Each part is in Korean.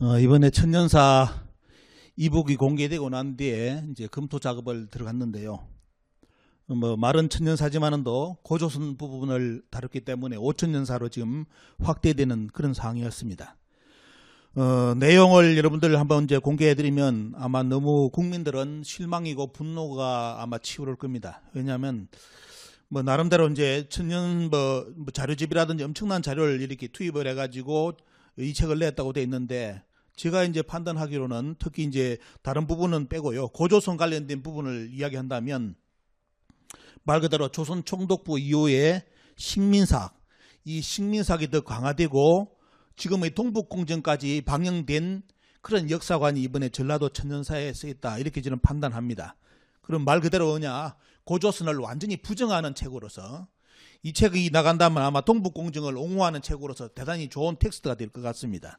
어, 이번에 천년사 이북이 공개되고 난 뒤에 이제 검토 작업을 들어갔는데요. 어, 뭐 말은 천년사지만은도 고조선 부분을 다뤘기 때문에 오천년사로 지금 확대되는 그런 상황이었습니다. 어, 내용을 여러분들 한번 이제 공개해드리면 아마 너무 국민들은 실망이고 분노가 아마 치우를 겁니다. 왜냐하면 뭐 나름대로 이제 천년 뭐, 뭐 자료집이라든지 엄청난 자료를 이렇게 투입을 해가지고 이 책을 냈다고 돼 있는데 제가 이제 판단하기로는 특히 이제 다른 부분은 빼고요. 고조선 관련된 부분을 이야기한다면 말 그대로 조선 총독부 이후에 식민사학 이 식민사학이 더 강화되고 지금의 동북공정까지 방영된 그런 역사관이 이번에 전라도 천년사에 쓰였다. 이렇게 저는 판단합니다. 그럼 말 그대로 뭐냐? 고조선을 완전히 부정하는 책으로서 이 책이 나간다면 아마 동북공정을 옹호하는 책으로서 대단히 좋은 텍스트가 될 것 같습니다.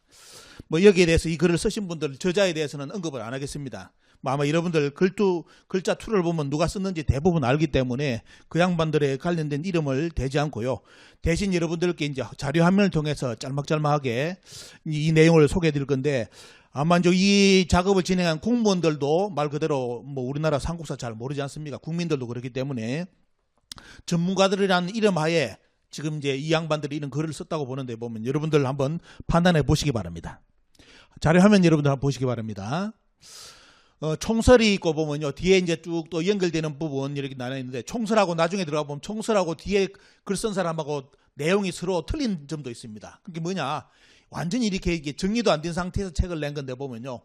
뭐 여기에 대해서 이 글을 쓰신 분들 저자에 대해서는 언급을 안 하겠습니다. 뭐 아마 여러분들 글투 글자 투를 보면 누가 썼는지 대부분 알기 때문에 그 양반들의 관련된 이름을 대지 않고요. 대신 여러분들께 이제 자료 화면을 통해서 짤막짤막하게 이, 이 내용을 소개해 드릴 건데 아마 이제 이 작업을 진행한 공무원들도 말 그대로 뭐 우리나라 삼국사 잘 모르지 않습니까? 국민들도 그렇기 때문에 전문가들이라는 이름 하에 지금 이제 이 양반들이 이런 글을 썼다고 보는데 보면 여러분들 한번 판단해 보시기 바랍니다. 자료 화면 여러분들 한번 보시기 바랍니다. 어, 총설이 있고 보면요. 뒤에 이제 쭉 또 연결되는 부분 이렇게 나눠 있는데 총설하고 나중에 들어가 보면 총설하고 뒤에 글 쓴 사람하고 내용이 서로 틀린 점도 있습니다. 그게 뭐냐? 완전히 이렇게 이게 정리도 안 된 상태에서 책을 낸 건데 보면요.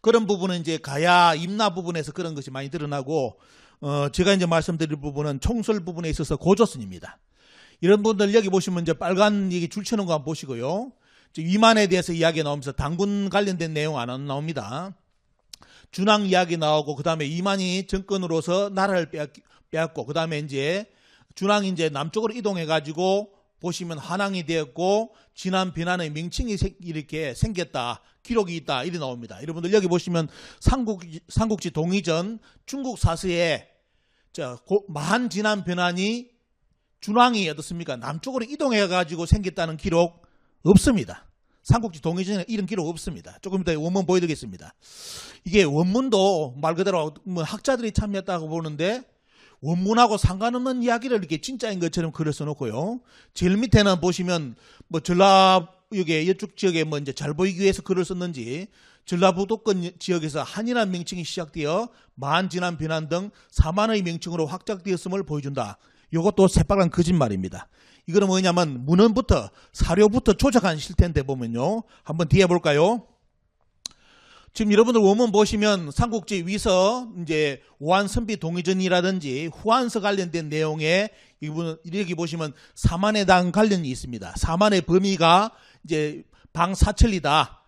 그런 부분은 이제 가야 임나 부분에서 그런 것이 많이 드러나고 어, 제가 이제 말씀드릴 부분은 총설 부분에 있어서 고조선입니다. 이런 분들 여기 보시면 이제 빨간 이게 줄 쳐놓은 거 한번 보시고요. 위만에 대해서 이야기 나오면서 당군 관련된 내용 안 나옵니다. 준왕 이야기 나오고 그 다음에 이만희 정권으로서 나라를 빼앗, 빼앗고 그 다음에 이제 준왕이 이제 남쪽으로 이동해 가지고 보시면 한왕이 되었고 진안 비난의 명칭이 생- 이렇게 생겼다 기록이 있다 이리 나옵니다. 여러분들 여기 보시면 삼국 삼국지 동의전 중국 사서에 만 진안 변환이 준왕이 어떻습니까? 남쪽으로 이동해 가지고 생겼다는 기록 없습니다. 삼국지 동의전에 이런 기록 없습니다. 조금 이따 원문 보여드리겠습니다. 이게 원문도 말 그대로 뭐 학자들이 참여했다고 보는데 원문하고 상관없는 이야기를 이렇게 진짜인 것처럼 글을 써놓고요. 제일 밑에는 보시면 뭐 전라 여기 이쪽 지역에 뭐 이제 잘 보이기 위해서 글을 썼는지 전라북도권 지역에서 한이란 명칭이 시작되어 만, 진안, 변한 등 사만의 명칭으로 확장되었음을 보여준다. 이것도 새빨간 거짓말입니다. 이거는 뭐냐면 문헌부터 사료부터 조작한 실태인데 보면요. 한번 뒤에 볼까요? 지금 여러분들 원문 보시면 삼국지 위서 이제 오한 선비 동의전이라든지 후한서 관련된 내용에 이분 여기 보시면 사만에 대한 관련이 있습니다. 사만의 범위가 이제 방사천리다.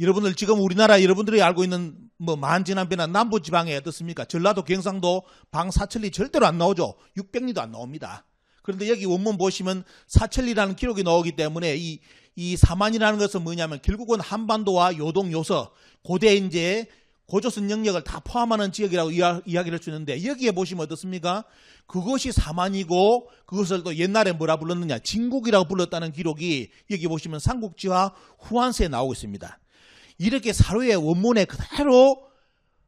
여러분들 지금 우리나라 여러분들이 알고 있는 뭐 만진한비나 남부 지방에 어떻습니까? 전라도 경상도 방사천리 절대로 안 나오죠. 600리도 안 나옵니다. 그런데 여기 원문 보시면 사천리라는 기록이 나오기 때문에 이, 이 사만이라는 것은 뭐냐면 결국은 한반도와 요동 요서 고대 이제 고조선 영역을 다 포함하는 지역이라고 이야, 이야기를 있는데 여기에 보시면 어떻습니까? 그것이 사만이고 그것을 또 옛날에 뭐라 불렀느냐 진국이라고 불렀다는 기록이 여기 보시면 삼국지와 후한서에 나오고 있습니다. 이렇게 사료의 원문에 그대로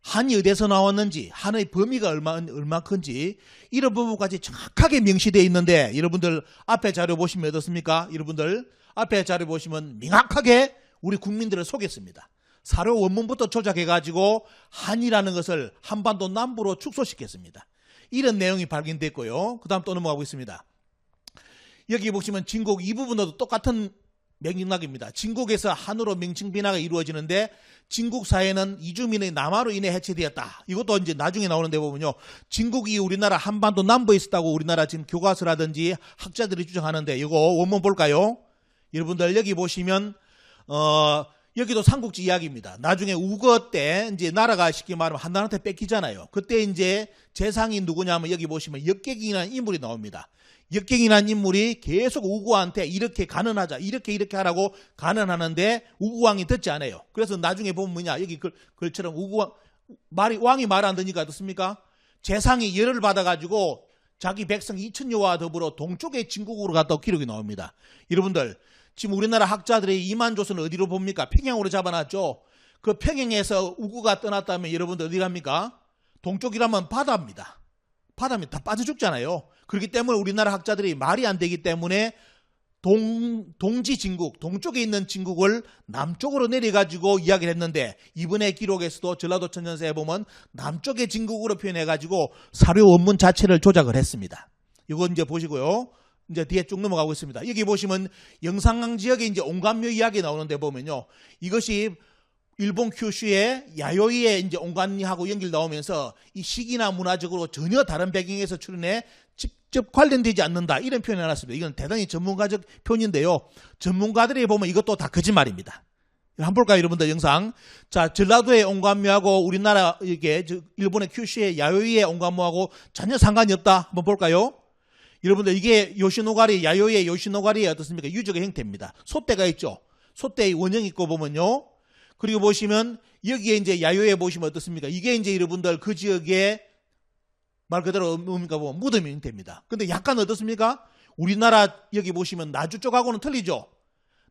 한이 어디서 나왔는지 한의 범위가 얼마 얼마큰지 이런 부분까지 정확하게 명시되어 있는데 여러분들 앞에 자료 보시면 어떻습니까? 여러분들 앞에 자료 보시면 명확하게 우리 국민들을 속였습니다. 사료 원문부터 조작해가지고 한이라는 것을 한반도 남부로 축소시켰습니다. 이런 내용이 발견됐고요. 그 다음 또 넘어가고 있습니다. 여기 보시면 진국 이 부분도 똑같은 맥락입니다. 진국에서 한으로 명칭 변화가 이루어지는데 진국 사회는 이주민의 남하로 인해 해체되었다. 이것도 이제 나중에 나오는데 보면요. 진국이 우리나라 한반도 남부에 있었다고 우리나라 지금 교과서라든지 학자들이 주장하는데 이거 원문 볼까요? 여러분들 여기 보시면 어 여기도 삼국지 이야기입니다. 나중에 우거 때 이제 나라가 쉽게 말하면 한나라한테 뺏기잖아요. 그때 이제 재상이 누구냐면 여기 보시면 역객이라는 인물이 나옵니다. 역경이라는 인물이 계속 우구한테 이렇게 가난하자 이렇게 이렇게 하라고 가난하는데 우구왕이 듣지 않아요. 그래서 나중에 보면 뭐냐 여기 글, 글처럼 우구왕 말이 왕이 말 안 듣니까 어떻습니까? 재상이 열을 받아가지고 자기 백성 2천여와 더불어 동쪽의 진국으로 갔다고 기록이 나옵니다. 여러분들 지금 우리나라 학자들이 이만 조선을 어디로 봅니까? 평양으로 잡아놨죠. 그 평양에서 우구가 떠났다면 여러분들 어디 갑니까? 동쪽이라면 바다입니다. 바다면 다 빠져 죽잖아요. 그렇기 때문에 우리나라 학자들이 말이 안 되기 때문에 동, 동지 진국, 동쪽에 있는 진국을 남쪽으로 내려가지고 이야기를 했는데, 이번에 기록에서도 전라도 천년사에 보면 남쪽의 진국으로 표현해가지고 사료 원문 자체를 조작을 했습니다. 이거 이제 보시고요. 이제 뒤에 쭉 넘어가고 있습니다. 여기 보시면 영상강 지역에 이제 온감묘 이야기 나오는데 보면요. 이것이 일본 큐슈의 야요이의 이제 온감리하고 연결 나오면서 이 시기나 문화적으로 전혀 다른 배경에서 출연해 직접 관련되지 않는다 이런 표현을 해놨습니다. 이건 대단히 전문가적 표현인데요. 전문가들이 보면 이것도 다 거짓말입니다. 한번 볼까요, 여러분들 영상? 자, 전라도의 온감묘하고 우리나라 이게 저 일본의 큐슈의 야요이의 온감묘하고 전혀 상관이 없다. 한번 볼까요? 여러분들 이게 요시노가리 야요이의 요시노가리의 어떻습니까? 유적의 형태입니다. 소대가 있죠. 소대의 원형 있고 보면요. 그리고 보시면 여기에 이제 야요에 보시면 어떻습니까? 이게 이제 여러분들 그 지역에 말 그대로 뭡니까 보면 무덤의 형태입니다. 근데 약간 어떻습니까? 우리나라 여기 보시면 나주 쪽하고는 틀리죠.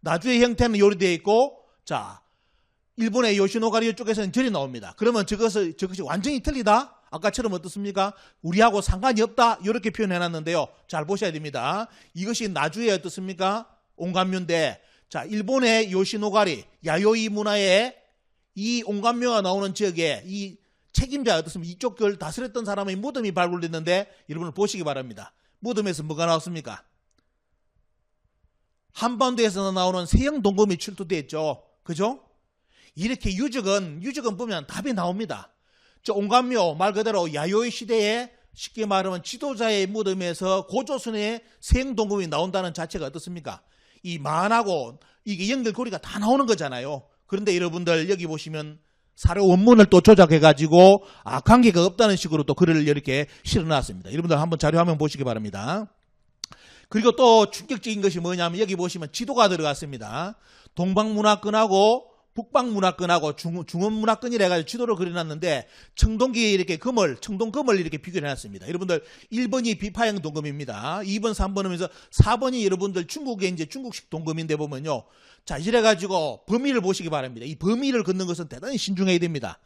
나주의 형태는 요리되어 있고 자 일본의 요시노가리 쪽에서는 절이 나옵니다. 그러면 저것을 저것이 완전히 틀리다. 아까처럼 어떻습니까? 우리하고 상관이 없다. 이렇게 표현해놨는데요. 잘 보셔야 됩니다. 이것이 나주의 어떻습니까? 온감묘인데 자 일본의 요시노가리 야요이 문화의 이 온감묘가 나오는 지역에 이 책임자 어떻습니까? 이쪽 걸 다스렸던 사람의 무덤이 발굴됐는데 여러분을 보시기 바랍니다. 무덤에서 뭐가 나왔습니까? 한반도에서 나오는 세형 동검이 출토됐죠. 그죠? 이렇게 유적은 유적은 보면 답이 나옵니다. 저 온감묘 말 그대로 야요이 시대에 쉽게 말하면 지도자의 무덤에서 고조선의 세형 동검이 나온다는 자체가 어떻습니까? 이 만하고 이게 연결고리가 다 나오는 거잖아요. 그런데 여러분들 여기 보시면 사료 원문을 또 조작해가지고 아 관계가 없다는 식으로 또 글을 이렇게 실어놨습니다. 여러분들 한번 자료 화면 보시기 바랍니다. 그리고 또 충격적인 것이 뭐냐면 여기 보시면 지도가 들어갔습니다. 동방문화권하고 북방문화권하고 중, 중원문화권이라 해가지고 지도를 그려놨는데 청동기에 이렇게 금을 청동금을 이렇게 비교해놨습니다. 여러분들 1번이 비파형 동금입니다. 2번, 3번 하면서 4번이 여러분들 중국의 이제 중국식 동금인데 보면요. 자 이래가지고 범위를 보시기 바랍니다. 이 범위를 걷는 것은 대단히 신중해야 됩니다.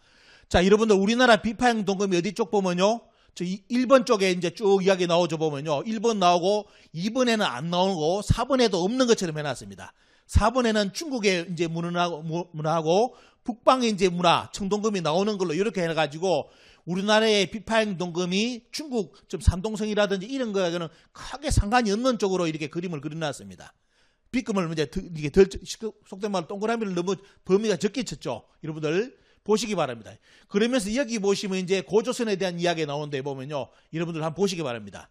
자 여러분들 우리나라 비파형 동금이 어디 쪽 보면요. 저 1번 쪽에 이제 쭉 이야기 나오죠 보면요. 1번 나오고 2번에는 안 나오고 4번에도 없는 것처럼 해놨습니다. 4번에는 중국의 이제 문화하고, 문화하고 북방의 이제 문화, 청동금이 나오는 걸로 이렇게 해가지고 우리나라의 비파형 동금이 중국 좀 산동성이라든지 이런 거에는 크게 상관이 없는 쪽으로 이렇게 그림을 그려놨습니다. B금을 이제 이게 덜 속된 말로 동그라미를 너무 범위가 적게 쳤죠. 여러분들 보시기 바랍니다. 그러면서 여기 보시면 이제 고조선에 대한 이야기가 나오는데 보면요. 여러분들 한번 보시기 바랍니다.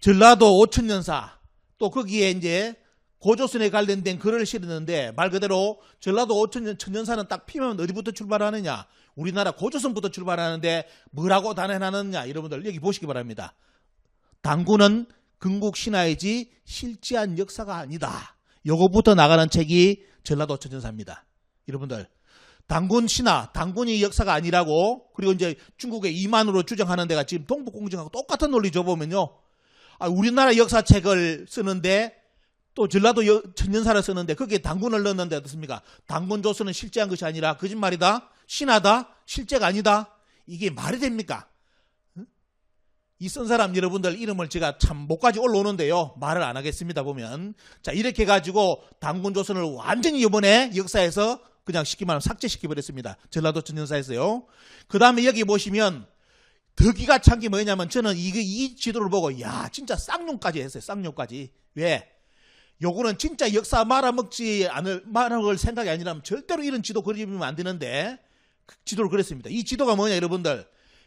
전라도 오천년사 또 거기에 이제 고조선에 관련된 글을 실었는데 말 그대로 전라도 오천년 천년사는 딱 피면 어디부터 출발하느냐? 우리나라 고조선부터 출발하는데 뭐라고 단언하느냐? 여러분들 여기 보시기 바랍니다. 당구는 건국 신화이지 실지한 역사가 아니다. 요거부터 나가는 책이 전라도 천년사입니다. 여러분들 당군 신화, 당군이 역사가 아니라고 그리고 이제 중국의 이만으로 주장하는 데가 지금 동북공정하고 똑같은 논리죠 보면요. 아, 우리나라 역사책을 쓰는데 또 전라도 천년사를 쓰는데 거기에 당군을 넣었는데 어떻습니까? 당군 조선은 실제한 것이 아니라 거짓말이다, 신하다, 실제가 아니다. 이게 말이 됩니까? 이 쓴 사람 여러분들 이름을 제가 참 목까지 올라오는데요. 말을 안 하겠습니다. 보면 자 이렇게 가지고 당군 조선을 완전히 이번에 역사에서 그냥 쉽게 말하면 삭제시켜 버렸습니다. 전라도 천년사에서요. 그 다음에 여기 보시면 더 기가 찬 게 뭐냐면 저는 이, 이 지도를 보고 야 진짜 쌍용까지 했어요. 쌍용까지 왜? 요거는 진짜 역사 말아먹지 않을 말아먹을 생각이 아니라면 절대로 이런 지도 그리면 안 되는데 그 지도를 그렸습니다. 이 지도가 뭐냐 여러분들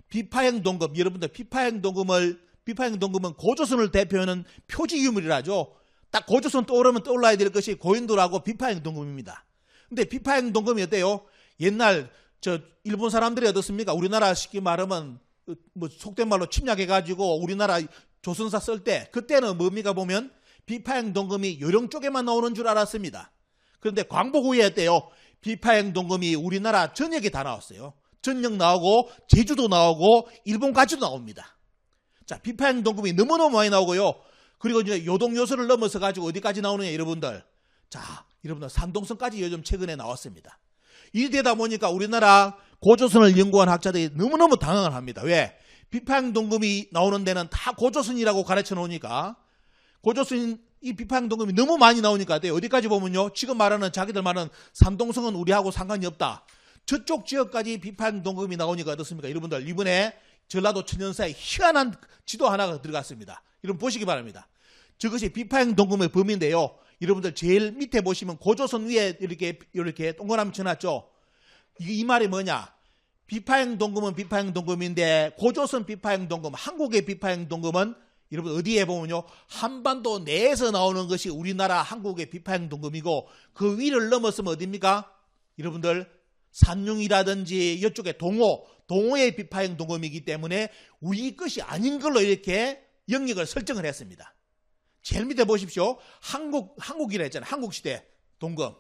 비파형 동금 여러분들 비파형 동금을 비파형 동금은 고조선을 대표하는 표지 유물이라죠. 딱 고조선 떠오르면 떠올라야 될 것이 고인돌하고 비파형 동금입니다. 근데 비파형 동금이 어때요? 옛날 저 일본 사람들이 어떻습니까? 우리나라 쉽게 말하면 뭐 속된 말로 침략해가지고 우리나라 조선사 쓸 때 그때는 뭡니까 보면 비파형 동금이 요령 쪽에만 나오는 줄 알았습니다. 그런데 광복 후에 어때요? 비파형 동금이 우리나라 전역에 다 나왔어요. 전역 나오고 제주도 나오고 일본까지도 나옵니다. 자, 비파형 동금이 너무너무 많이 나오고요. 그리고 이제 요동 요소를 넘어서 가지고 어디까지 나오느냐 여러분들. 자, 여러분들 산동성까지 요즘 최근에 나왔습니다. 이되다 보니까 우리나라 고조선을 연구한 학자들이 너무너무 당황을 합니다. 왜? 비파양동금이 나오는 데는 다 고조선이라고 가르쳐 놓으니까 고조선 이 비파양동금이 너무 많이 나오니까 돼요. 어디까지 보면요. 지금 말하는 자기들 말하는 산동성은 우리하고 상관이 없다. 저쪽 지역까지 비파양동금이 나오니까 어떻습니까? 여러분들 이번에 전라도 천연사에 희한한 지도 하나가 들어갔습니다. 여러분 보시기 바랍니다. 저것이 비파양동금의 범위인데요. 여러분들 제일 밑에 보시면 고조선 위에 이렇게 이렇게 동그라미 쳐놨죠. 이, 이 말이 뭐냐? 비파행 동금은 비파행 동금인데 고조선 비파행 동금, 한국의 비파행 동금은 여러분 어디에 보면요 한반도 내에서 나오는 것이 우리나라 한국의 비파행 동금이고 그 위를 넘었으면 어디입니까? 여러분들 산융이라든지 이쪽에 동호, 동호의 비파행 동금이기 때문에 우리 것이 아닌 걸로 이렇게 영역을 설정을 했습니다. 제일 밑에 보십시오. 한국, 한국이라 했잖아요. 한국 시대 동금.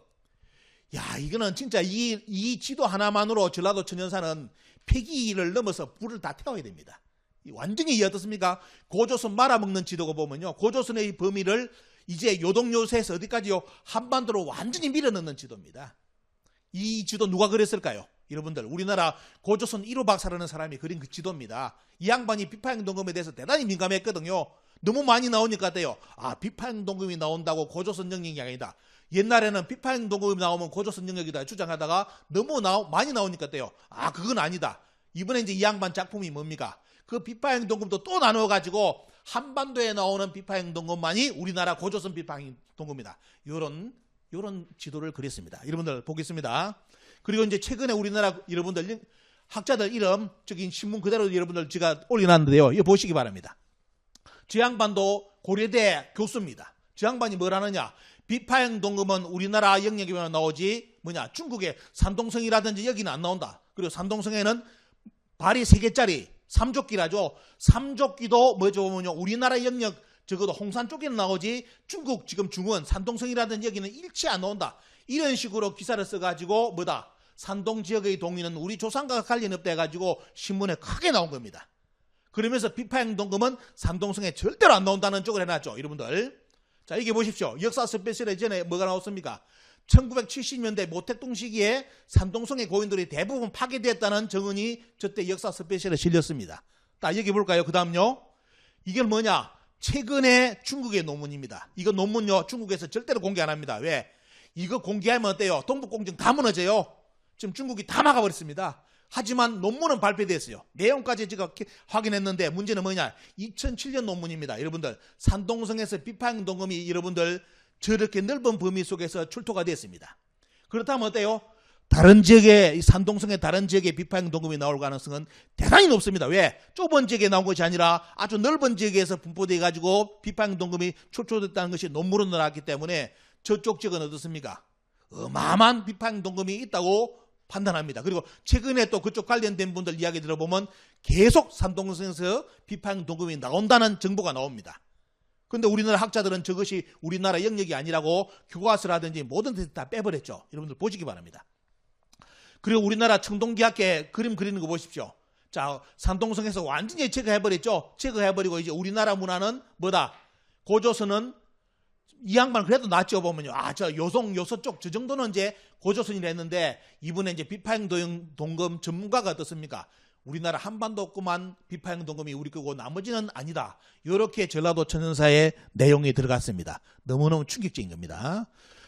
야, 이거는 진짜 이, 이 지도 하나만으로 전라도 천연사는 폐기를 넘어서 불을 다 태워야 됩니다. 이 완전히 이 어떻습니까? 고조선 말아먹는 지도가 보면요. 고조선의 범위를 이제 요동요새에서 어디까지요? 한반도로 완전히 밀어넣는 지도입니다. 이 지도 누가 그렸을까요? 여러분들 우리나라 고조선 1호 박사라는 사람이 그린 그 지도입니다. 이 양반이 비파행동금에 대해서 대단히 민감했거든요. 너무 많이 나오니까 돼요. 아 비파행동금이 나온다고 고조선 영역이 아니다. 옛날에는 비파행동금이 나오면 고조선 영역이다 주장하다가 너무 나오, 많이 나오니까 돼요. 아 그건 아니다. 이번에 이제 이 양반 작품이 뭡니까? 그 비파행동금도 또 나누어 가지고 한반도에 나오는 비파행동금만이 우리나라 고조선 비파행동금이다. 요런 요런 지도를 그렸습니다. 여러분들 보겠습니다. 그리고 이제 최근에 우리나라 여러분들 학자들 이름 저기 신문 그대로 여러분들 제가 올려놨는데요. 이거 보시기 바랍니다. 저 양반도 고려대 교수입니다. 저 양반이 뭘 하느냐? 비파행 동금은 우리나라 영역에만 나오지 뭐냐? 중국의 산동성이라든지 여기는 안 나온다. 그리고 산동성에는 발이 3개짜리 삼조끼라죠. 삼조끼도 뭐죠 보면요. 우리나라 영역 적어도 홍산 쪽에는 나오지 중국 지금 중원 산동성이라든지 여기는 일치 안 나온다. 이런 식으로 기사를 써가지고 뭐다 산동 지역의 동의는 우리 조상과 관련 없다 해가지고 신문에 크게 나온 겁니다. 그러면서 비파행 동금은 산동성에 절대로 안 나온다는 쪽을 해놨죠. 여러분들. 자 이게 보십시오. 역사 스페셜에 전에 뭐가 나왔습니까? 1970년대 모택동 시기에 산동성의 고인들이 대부분 파괴됐다는 정언이 저때 역사 스페셜에 실렸습니다. 딱 여기 볼까요? 그 다음요. 이게 뭐냐? 최근에 중국의 논문입니다. 이거 논문요 중국에서 절대로 공개 안 합니다. 왜? 이거 공개하면 어때요? 동북공정 다 무너져요. 지금 중국이 다 막아버렸습니다. 하지만 논문은 발표됐어요. 내용까지 제가 확인했는데 문제는 뭐냐? 2007년 논문입니다. 여러분들 산동성에서 비파행 동금이 여러분들 저렇게 넓은 범위 속에서 출토가 됐습니다. 그렇다면 어때요? 다른 지역에 이 산동성의 다른 지역에 비파행 동금이 나올 가능성은 대단히 높습니다. 왜? 좁은 지역에 나온 것이 아니라 아주 넓은 지역에서 분포돼 가지고 비파행 동금이 출토됐다는 것이 논문으로 나왔기 때문에 저쪽 지역은 어떻습니까? 어마어마한 비파행 동금이 있다고 판단합니다. 그리고 최근에 또 그쪽 관련된 분들 이야기 들어보면 계속 산동성에서 비파행 동금이 나온다는 정보가 나옵니다. 근데 우리나라 학자들은 저것이 우리나라 영역이 아니라고 교과서라든지 모든 데서 다 빼버렸죠. 여러분들 보시기 바랍니다. 그리고 우리나라 청동기학계 그림 그리는 거 보십시오. 자, 산동성에서 완전히 제거해버렸죠. 제거해버리고 이제 우리나라 문화는 뭐다? 고조선은 이 양반 그래도 낫죠 보면요. 아, 저 요송 요서 쪽저 정도는 이제 고조선이라 했는데 이번에 이제 비파행 동금 전문가가 어떻습니까? 우리나라 한반도 없구만 비파행 동금이 우리 거고 나머지는 아니다. 이렇게 전라도 천연사의 내용이 들어갔습니다. 너무너무 충격적인 겁니다.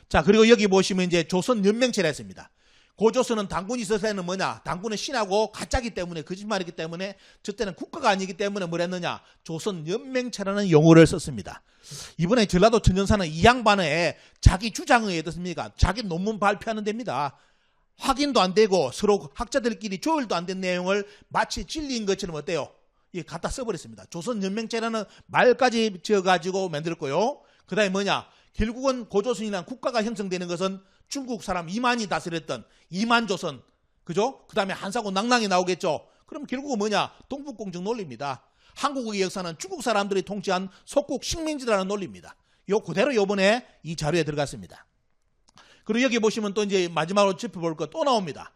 자, 그리고 여기 보시면 이제 조선 연맹체라 했습니다. 고조선은 당군이 있어서 는 뭐냐? 당군은 신하고 가짜기 때문에 거짓말이기 때문에 저 때는 국가가 아니기 때문에 뭘 했느냐? 조선 연맹체라는 용어를 썼습니다. 이번에 전라도 천연사는 이 양반의 자기 주장에 어떻습니까? 자기 논문 발표하는 데입니다. 확인도 안 되고 서로 학자들끼리 조율도 안 된 내용을 마치 진리인 것처럼 어때요? 이 갖다 써버렸습니다. 조선 연맹체라는 말까지 지어가지고 만들었고요. 그 다음에 뭐냐? 결국은 고조선이라는 국가가 형성되는 것은 중국 사람 이만이 다스렸던 이만조선 그죠? 그 다음에 한사고 낭낭이 나오겠죠. 그럼 결국은 뭐냐? 동북공정 논리입니다. 한국의 역사는 중국 사람들이 통치한 속국 식민지라는 논리입니다. 요 그대로 요번에 이 자료에 들어갔습니다. 그리고 여기 보시면 또 이제 마지막으로 짚어볼 거 또 나옵니다.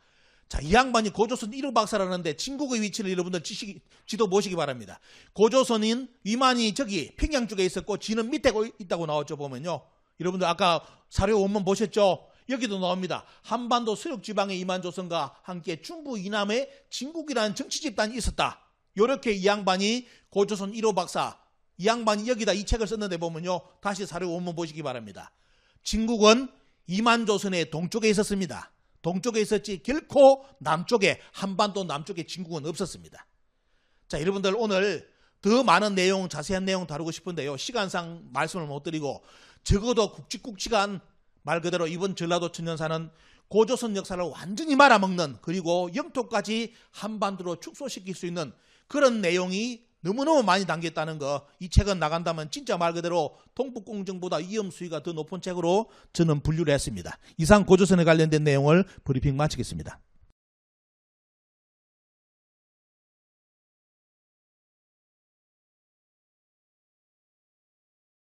자, 이 양반이 고조선 1호 박사라는데 진국의 위치를 여러분들 지시, 지도 보시기 바랍니다. 고조선인 위만이 저기 평양 쪽에 있었고 지는 밑에 있다고 나왔죠, 보면요. 여러분들 아까 사료 원문 보셨죠? 여기도 나옵니다. 한반도 서역 지방의 이만 조선과 함께 중부 이남에 진국이라는 정치 집단이 있었다. 요렇게 이 양반이 고조선 1호 박사 이 양반이 여기다 이 책을 썼는데 보면요. 다시 사료 원문 보시기 바랍니다. 진국은 이만 조선의 동쪽에 있었습니다. 동쪽에 있었지 결코 남쪽에 한반도 남쪽에 진국은 없었습니다. 자, 여러분들 오늘 더 많은 내용, 자세한 내용 다루고 싶은데요. 시간상 말씀을 못 드리고 적어도 굵직굵직한 말 그대로 이번 전라도 천년사는 고조선 역사를 완전히 말아먹는 그리고 영토까지 한반도로 축소시킬 수 있는 그런 내용이 너무너무 많이 담겼다는 거. 이 책은 나간다면 진짜 말 그대로 동북공정보다 위험 수위가 더 높은 책으로 저는 분류를 했습니다. 이상 고조선에 관련된 내용을 브리핑 마치겠습니다.